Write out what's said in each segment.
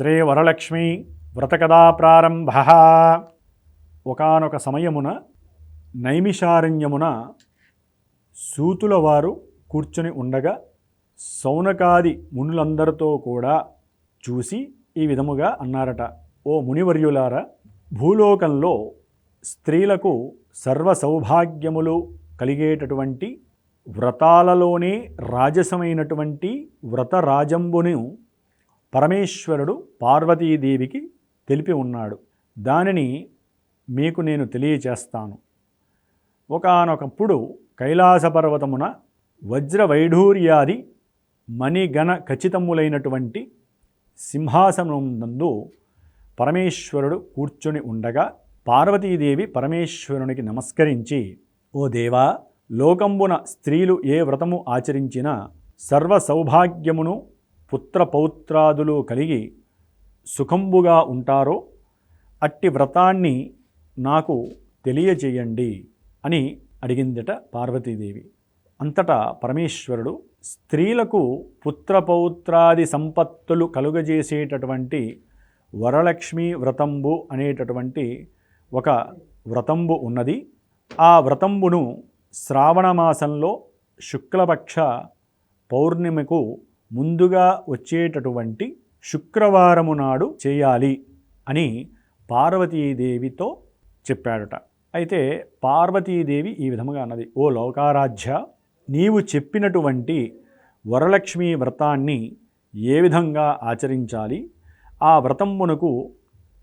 శ్రీ వరలక్ష్మి వ్రతకథా ప్రారంభ. ఒకానొక సమయమున నైమిషారణ్యమున సూతుల వారు కూర్చుని ఉండగా సౌనకాది మునులందరితో కూడా చూసి ఈ విధముగా అన్నారట ఓ మునివర్యులారా భూలోకంలో స్త్రీలకు సర్వ సౌభాగ్యములు కలిగేటటువంటి వ్రతాలలోనే రాజసమైనటువంటి వ్రతరాజంబును పరమేశ్వరుడు పార్వతీదేవికి తెలిపి ఉన్నాడు. దానిని మీకు నేను తెలియచేస్తాను. ఒకానొకప్పుడు కైలాస పర్వతమున వజ్ర వైఢూర్యాది మణిగణ ఖచ్చితములైనటువంటి సింహాసనం నందు పరమేశ్వరుడు కూర్చొని ఉండగా పార్వతీదేవి పరమేశ్వరునికి నమస్కరించి ఓ దేవా లోకంబున స్త్రీలు ఏ వ్రతము ఆచరించినా సర్వ సౌభాగ్యమును పుత్ర పౌత్రాదులు కలిగి సుఖంబుగా ఉంటారో అట్టి వ్రతాన్ని నాకు తెలియజేయండి అని అడిగిందట పార్వతీదేవి. అంతటా పరమేశ్వరుడు స్త్రీలకు పుత్రపౌత్రాది సంపత్తులు కలుగజేసేటటువంటి వరలక్ష్మి వ్రతంబు అనేటటువంటి ఒక వ్రతంబు ఉన్నది. ఆ వ్రతంబును శ్రావణ మాసంలో శుక్లపక్ష పౌర్ణిమకు ముందుగా వచ్చేటటువంటి శుక్రవారము నాడు చేయాలి అని పార్వతీదేవితో చెప్పాడట. అయితే పార్వతీదేవి ఈ విధముగా అన్నది ఓ లోకారాధ్య నీవు చెప్పినటువంటి వరలక్ష్మి వ్రతాన్ని ఏ విధంగా ఆచరించాలి? ఆ వ్రతమునకు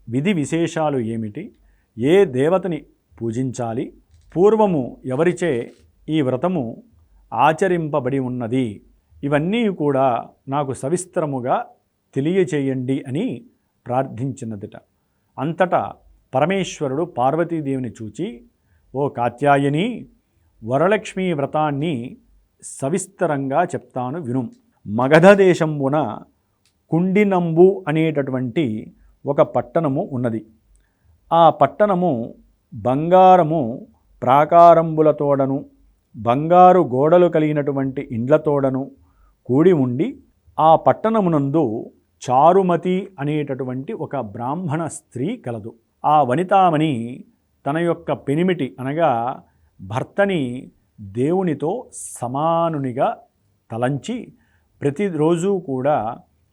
విధి విశేషాలు ఏమిటి? ఏ దేవతని పూజించాలి? పూర్వము ఎవరిచే ఈ వ్రతము ఆచరింపబడి ఉన్నది? ఇవన్నీ కూడా నాకు సవిస్తరముగా తెలియచేయండి అని ప్రార్థించినదిట. అంతటా పరమేశ్వరుడు పార్వతీదేవిని చూచి ఓ కాత్యాయని వరలక్ష్మి వ్రతాన్ని సవిస్తరంగా చెప్తాను విను. మగధ దేశంబున కుండినంబు అనేటటువంటి ఒక పట్టణము ఉన్నది. ఆ పట్టణము బంగారము ప్రాకారంబులతోడను బంగారు గోడలు కలిగినటువంటి ఇండ్లతోడను కూడి ఉండి ఆ పట్టణమునందు చారుమతి అనేటటువంటి ఒక బ్రాహ్మణ స్త్రీ కలదు. ఆ వనితామణి తన యొక్క పెనిమిటి అనగా భర్తని దేవునితో సమానునిగా తలంచి ప్రతిరోజు కూడా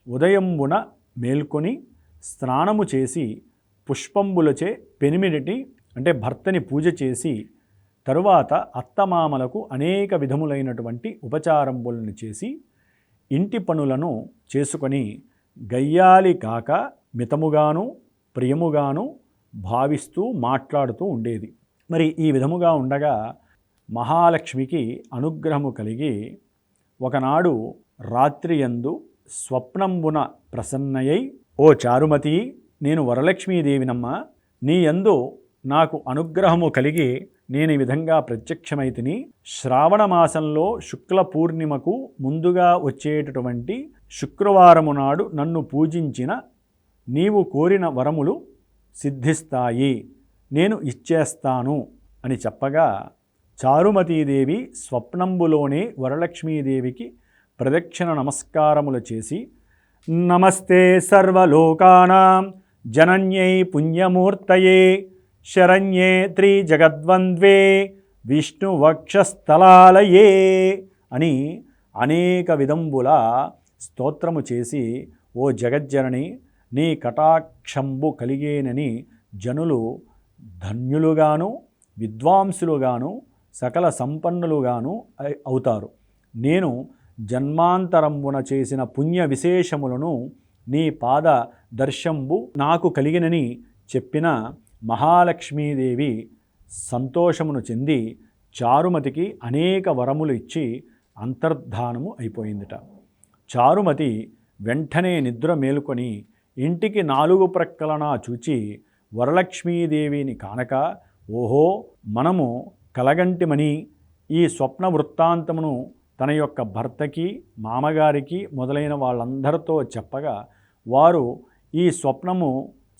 ఉదయంబున మేల్కొని స్నానము చేసి పుష్పంబులచే పెనిమిడిటి అంటే భర్తని పూజ చేసి తరువాత అత్తమామలకు అనేక విధములైనటువంటి ఉపచారంబులను చేసి ఇంటి పనులను చేసుకొని గయ్యాలి కాక మితముగాను ప్రియముగాను భావిస్తూ మాట్లాడుతూ ఉండేది. మరి ఈ విధముగా ఉండగా మహాలక్ష్మికి అనుగ్రహము కలిగి ఒకనాడు రాత్రియందు స్వప్నంబున ప్రసన్నయై ఓ చారుమతి నేను వరలక్ష్మీదేవినమ్మ నీ యందు నాకు అనుగ్రహము కలిగి నేను ఈ విధంగా ప్రత్యక్షమైతిని శ్రావణ మాసంలో శుక్ల పూర్ణిమకు ముందుగా వచ్చేటటువంటి శుక్రవారము నాడు నన్ను పూజించిన నీవు కోరిన వరములు సిద్ధిస్తాయి. నేను ఇచ్చేస్తాను అని చెప్పగా చారుమతీదేవి స్వప్నంబులోనే వరలక్ష్మీదేవికి ప్రదక్షిణ నమస్కారములు చేసి నమస్తే సర్వలోకానాం జనన్యై పుణ్యమూర్తయే శరణ్యే త్రిజగద్వంద్వే విష్ణువక్షస్థలాలయే అని అనేక విధంబుల స్తోత్రము చేసి ఓ జగజ్జనని నీ కటాక్షంబు కలిగేనని జనులు ధన్యులుగాను విద్వాంసులుగాను సకల సంపన్నులుగాను అవుతారు. నేను జన్మాంతరంబున చేసిన పుణ్య విశేషములను నీ పాద దర్శంబు నాకు కలిగినని చెప్పిన మహాలక్ష్మీదేవి సంతోషమును చెంది చారుమతికి అనేక వరములు ఇచ్చి అంతర్ధానము అయిపోయిందిట. చారుమతి వెంటనే నిద్ర మేలుకొని ఇంటికి నాలుగు ప్రక్కలన చూచి వరలక్ష్మీదేవిని కానక ఓహో మనము కలగంటిమని ఈ స్వప్న వృత్తాంతమును తన యొక్క భర్తకి మామగారికి మొదలైన వాళ్ళందరితో చెప్పగా వారు ఈ స్వప్నము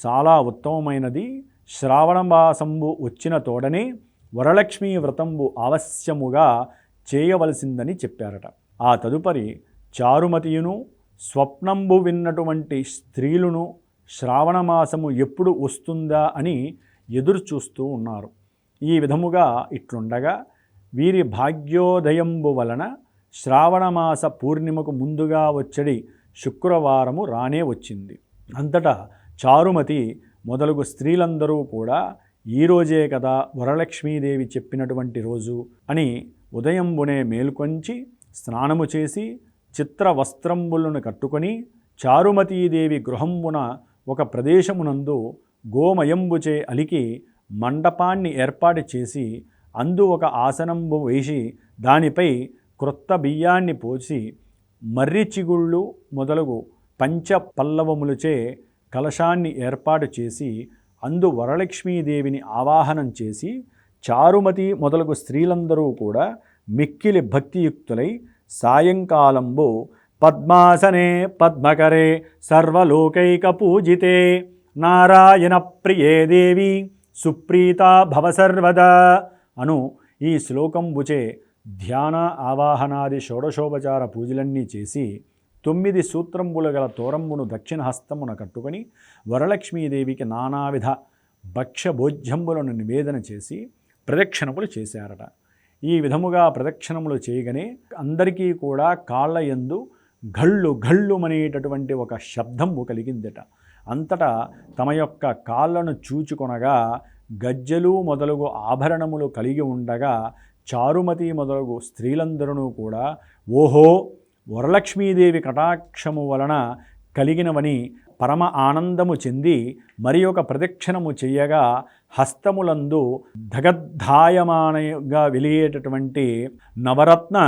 చాలా ఉత్తమమైనది శ్రావణ మాసంబు వచ్చిన తోడనే వరలక్ష్మీ వ్రతంబు అవశ్యముగా చేయవలసిందని చెప్పారట. ఆ తదుపరి చారుమతియును స్వప్నంబు విన్నటువంటి స్త్రీలను శ్రావణమాసము ఎప్పుడు వస్తుందా అని ఎదురు చూస్తూ ఉన్నారు. ఈ విధముగా ఇట్లుండగా వీరి భాగ్యోదయంబు వలన శ్రావణమాస పూర్ణిమకు ముందుగా వచ్చడి శుక్రవారము రానే వచ్చింది. అంతటా చారుమతి మొదలగు స్త్రీలందరూ కూడా ఈరోజే కదా వరలక్ష్మీదేవి చెప్పినటువంటి రోజు అని ఉదయంబునే మేల్కొంచి స్నానము చేసి చిత్ర వస్త్రంబులను కట్టుకొని చారుమతీదేవి గృహంబున ఒక ప్రదేశమునందు గోమయంబుచే అలికి మండపాన్ని ఏర్పాటు చేసి అందు ఒక ఆసనంబు వేసి దానిపై క్రొత్త బియ్యాన్ని పోసి మర్రి చిగుళ్ళు మొదలగు పంచ పల్లవములుచే కలశాన్ని ఏర్పాటు చేసి అందు వరలక్ష్మీదేవిని ఆవాహనం చేసి చారుమతి మొదలగు స్త్రీలందరూ కూడా మిక్కిలి భక్తియుక్తులై సాయంకాలంబు పద్మాసనే పద్మకరే సర్వలోకైక పూజితే. నారాయణ ప్రియే దేవి సుప్రీత భవ సర్వదా అను ఈ శ్లోకంబుచే ధ్యాన ఆవాహనాది షోడశోపచార పూజలన్నీ చేసి తొమ్మిది సూత్రంబుల గల తోరంబును దక్షిణ హస్తమున కట్టుకొని వరలక్ష్మీదేవికి నానావిధ భక్ష్యభోజ్యంబులను నివేదన చేసి ప్రదక్షిణములు చేశారట. ఈ విధముగా ప్రదక్షిణములు చేయగానే అందరికీ కూడా కాళ్ళ ఎందు ఘళ్ళు ఘళ్ళుమనేటటువంటి ఒక శబ్దము కలిగిందట. అంతటా తమ యొక్క కాళ్ళను చూచుకొనగా గజ్జలు మొదలగు ఆభరణములు కలిగి ఉండగా చారుమతి మొదలగు స్త్రీలందరూ కూడా ఓహో వరలక్ష్మీదేవి కటాక్షము వలన కలిగినవని పరమ ఆనందము చెంది మరి ఒక ప్రదక్షిణము చెయ్యగా హస్తములందు ధగద్ధాయమానగా వెలిగేటటువంటి నవరత్న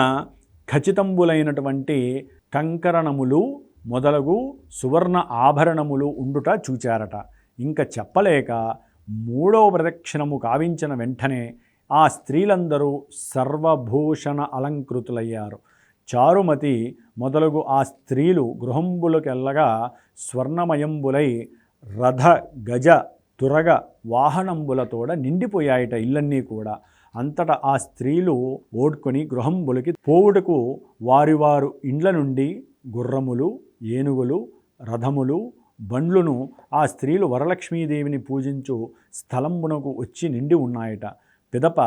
ఖచ్చితంబులైనటువంటి కంకరణములు మొదలగు సువర్ణ ఆభరణములు ఉండుట చూచారట. ఇంకా చెప్పలేక మూడవ ప్రదక్షిణము కావించిన వెంటనే ఆ స్త్రీలందరూ సర్వభూషణ అలంకృతులయ్యారు. చారుమతి మొదలగు ఆ స్త్రీలు గృహంబులకెల్లగా స్వర్ణమయంబులై రథ గజ తురగ వాహనంబులతోడ నిండిపోయాయట ఇల్లన్నీ కూడా. అంతటా ఆ స్త్రీలు ఓడ్కొని గృహంబులకి పోవుటకు వారి వారు ఇండ్ల నుండి గుర్రములు ఏనుగులు రథములు బండ్లును ఆ స్త్రీలు వరలక్ష్మీదేవిని పూజించు స్థలంబునకు వచ్చి నిండి ఉన్నాయట. పిదప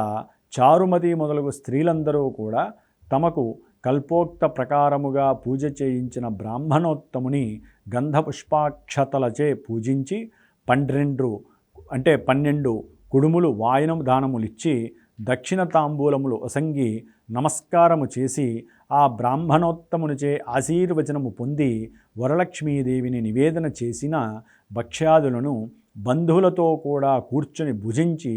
చారుమతి మొదలగు స్త్రీలందరూ కూడా తమకు కల్పోక్త ప్రకారముగా పూజ చేయించిన బ్రాహ్మణోత్తముని గంధపుష్పాక్షతలచే పూజించి పన్నెండు అంటే పన్నెండు కుడుములు వాయనం దానములిచ్చి దక్షిణ తాంబూలములు ఒసంగి నమస్కారము చేసి ఆ బ్రాహ్మణోత్తమునిచే ఆశీర్వచనము పొంది వరలక్ష్మీదేవిని నివేదన చేసిన భక్ష్యాదులను బంధువులతో కూడా కూర్చొని భుజించి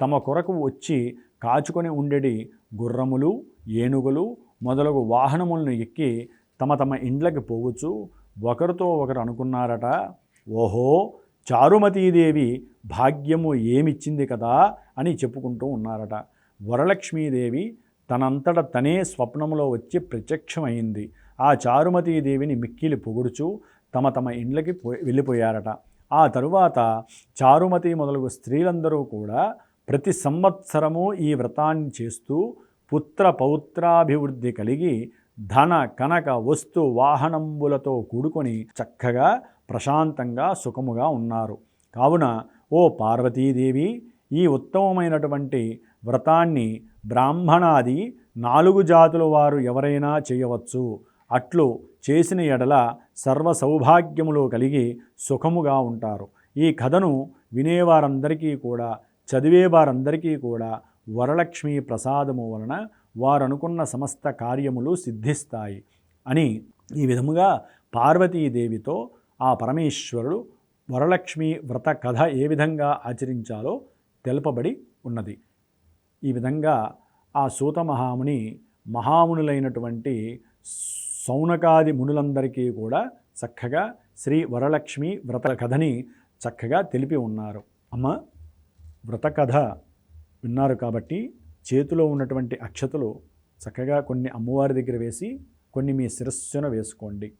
తమ కొరకు వచ్చి కాచుకొని ఉండేటి గుర్రములు ఏనుగులు మొదలగు వాహనములను ఎక్కి తమ తమ ఇండ్లకి పోవచ్చు. ఒకరితో ఒకరు అనుకున్నారట ఓహో చారుమతీదేవి భాగ్యము ఏమిచ్చింది కదా? అని చెప్పుకుంటూ ఉన్నారట. వరలక్ష్మీదేవి తనంతట తనే స్వప్నంలో వచ్చి ప్రత్యక్షమైంది. ఆ చారుమతీదేవిని మిక్కిలి పొగుడుచు తమ తమ ఇండ్లకి పో వెళ్ళిపోయారట. ఆ తరువాత చారుమతి మొదలగు స్త్రీలందరూ కూడా ప్రతి సంవత్సరము ఈ వ్రతాన్ని చేస్తూ పుత్ర పౌత్రాభివృద్ధి కలిగి ధన కనక వస్తు వాహనంబులతో కూడుకొని చక్కగా ప్రశాంతంగా సుఖముగా ఉన్నారు. కావున ఓ పార్వతీదేవి ఈ ఉత్తమమైనటువంటి వ్రతాన్ని బ్రాహ్మణాది నాలుగు జాతుల వారు ఎవరైనా చేయవచ్చు. అట్లు చేసిన ఎడల సర్వ సౌభాగ్యములు కలిగి సుఖముగా ఉంటారు. ఈ కథను వినేవారందరికీ కూడా చదివేవారందరికీ కూడా వరలక్ష్మి ప్రసాదము వలన వారు అనుకున్న సమస్త కార్యములు సిద్ధిస్తాయి అని ఈ విధముగా పార్వతీదేవితో ఆ పరమేశ్వరుడు వరలక్ష్మి వ్రత కథ ఏ విధంగా ఆచరించాలో తెలుపబడి ఉన్నది. ఈ విధంగా ఆ సూత మహాముని మహామునులైనటువంటి సౌనకాది మునులందరికీ కూడా చక్కగా శ్రీ వరలక్ష్మి వ్రత కథని చక్కగా తెలిపి ఉన్నారు. అమ్మ వ్రత కథ విన్నారు కాబట్టి చేతిలో ఉన్నటువంటి అక్షతలు చక్కగా కొన్ని అమ్మవారి దగ్గర వేసి కొన్ని మీ శిరస్సున వేసుకోండి.